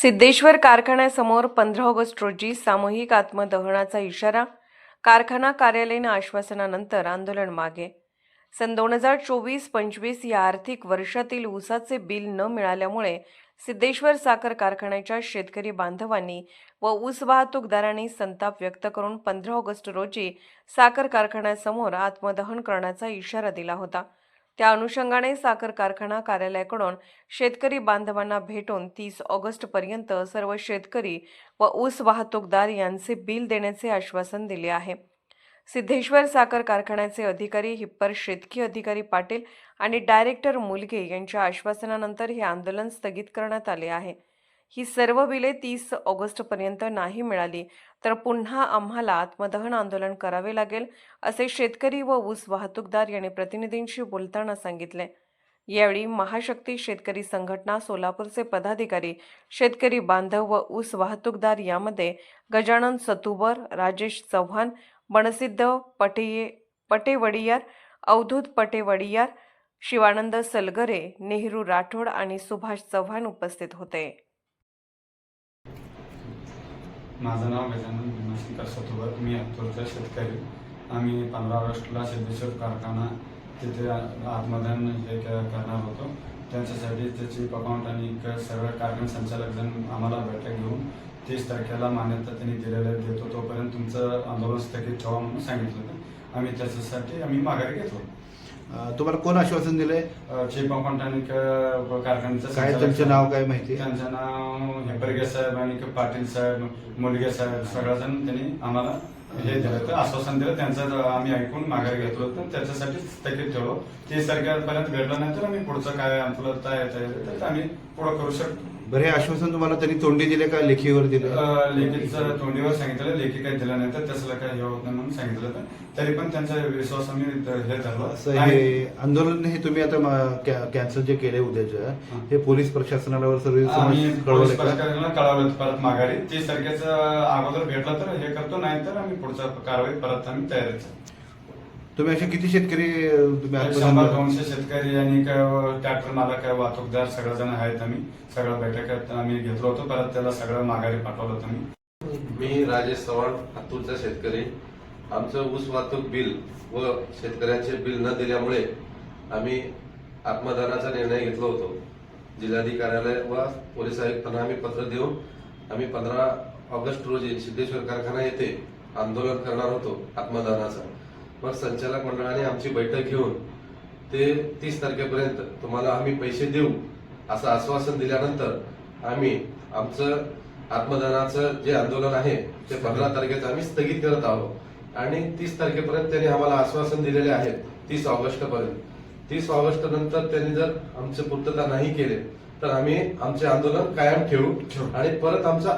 सिद्धेश्वर कारखान्यासमोर पंधरा ऑगस्ट रोजी सामूहिक आत्मदहनाचा इशारा कारखाना कार्यालयीन आश्वासनानंतर आंदोलन मागे. सन दोन हजार चोवीस पंचवीस या आर्थिक वर्षातील ऊसाचे बिल न मिळाल्यामुळे सिद्धेश्वर साखर कारखान्याच्या शेतकरी बांधवांनी व ऊस वाहतूकदारांनी संताप व्यक्त करून पंधरा ऑगस्ट रोजी साखर कारखान्यासमोर आत्मदहन करण्याचा इशारा दिला होता. त्या अनुषंगाने साखर कारखाना कार्यालयाकडून शेतकरी बांधवांना भेटून तीस ऑगस्टपर्यंत सर्व शेतकरी व ऊस वाहतूकदार यांचे बिल देण्याचे आश्वासन दिले आहे. सिद्धेश्वर साखर कारखान्याचे अधिकारी हिप्पर शेतकी अधिकारी पाटील आणि डायरेक्टर मुलगे यांच्या आश्वासनानंतर हे आंदोलन स्थगित करण्यात आले आहे. ही सर्व बिले तीस ऑगस्टपर्यंत नाही मिळाली. तर पुन्हा आम्हाला आत्मदहन आंदोलन करावे लागेल असे शेतकरी व ऊस वाहतूकदार यांनी प्रतिनिधींशी बोलताना सांगितले. यावेळी महाशक्ती शेतकरी संघटना सोलापूरचे पदाधिकारी शेतकरी बांधव व ऊस वाहतूकदार यामध्ये गजानन सतुबर राजेश चव्हाण बणसिद्ध पटे पटेवडियार अवधूत पटेवडियार शिवानंद सलगरे नेहरू राठोड आणि सुभाष चव्हाण उपस्थित होते. माझं नाव गजानन भीमाशंकर सतुबर. मी अत्तूरचा शेतकरी. आम्ही पंधरा ऑगस्टला सिद्धेश्वर कारखाना तिथे आत्मदान हे करणार होतो. त्यांच्यासाठी त्याची अकाउंट आणि सर्व सगळं कारखाना संचालक जण आम्हाला बैठक घेऊन तीस तारखेला मान्यता त्यांनी दिलेल्या देतो. तोपर्यंत तुमचं आंदोलन स्थगित ठेवा म्हणून सांगितलं होतं. आम्ही त्याच्यासाठी आम्ही माघारी घेतलो अं, तुम्हाला कोण आश्वासन दिलंय? चीफ आणि क- कारखान्याचं काय संचालक त्यांचं नाव काय माहिती? आहे? त्यांचं नाव हेबरगे साहेब आणि पाटील साहेब मुलगे साहेब सगळेजण त्यांनी आम्हाला हे दिलं तर आश्वासन दिलं. त्यांचं आम्ही ऐकून माघारी घेतलो तर त्याच्यासाठी स्थगित ठेवलो. तीस तारखेपर्यंत भेटलं नाही तर आम्ही पुढचं काय आपलं तयार तर आम्ही पुढं करू शकतो. बरं आश्वासन तुम्हाला त्यांनी तोंडी दिले का लेखीवर दिले? अं, लेखीचं तोंडीवर सांगितलं लेखी काही दिलं नाही तर त्याचं काही हे होत नाही म्हणून सांगितलं तर. तरी पण त्यांचा विश्वास आम्ही हे धरला. हे आंदोलन हे तुम्ही आता कॅन्सल जे केले उद्याच्या हे. पोलीस प्रशासनाला प्रशासनाला कळवलं परत माघारी. तीस तारखेचं अगोदर भेटला तर हे करतो नाही तर आम्ही पुढचा कारवाई परत आम्ही तयारीच आहे. तुम्ही असे किती शेतकरी तुम्ही शंभर दोनशे शेतकरी आणि ट्रॅक्टर मालक आहे वाहतूकदार सगळेजण आहेत आम्ही. सगळं बैठकीत आम्ही घेतलो होतो परत त्याला सगळं माघारी पाठवलं होतं आम्ही. मी राजेश चव्हाण हातूरचा शेतकरी. आमचं ऊस वाहतूक बिल व शेतकऱ्यांचे बिल न दिल्यामुळे आम्ही आत्मदानाचा निर्णय घेतलो होतो. जिल्हाधिकाऱ्यालय व पोलीस आयुक्तांना आम्ही पत्र देऊन आम्ही पंधरा ऑगस्ट रोजी सिद्धेश्वर कारखाना येथे आंदोलन करणार होतो आत्मदानाचं. मग संचालक मंडळाने आमची बैठक घेऊन ते तीस तारखेपर्यंत तुम्हाला आम्ही पैसे देऊ असं आश्वासन दिल्यानंतर आम्ही आमचं आत्मदानाचं जे आंदोलन आहे ते पंधरा तारखेचं आम्ही स्थगित करत आहोत. आणि तीस तारखेपर्यंत त्यांनी आम्हाला आश्वासन दिलेले आहे तीस ऑगस्ट पर्यंत तीस ऑगस्ट नंतर त्यांनी जर आमची पूर्तता नाही केले तर आम्ही आमचे आंदोलन कायम ठेवू. आणि परत आमचा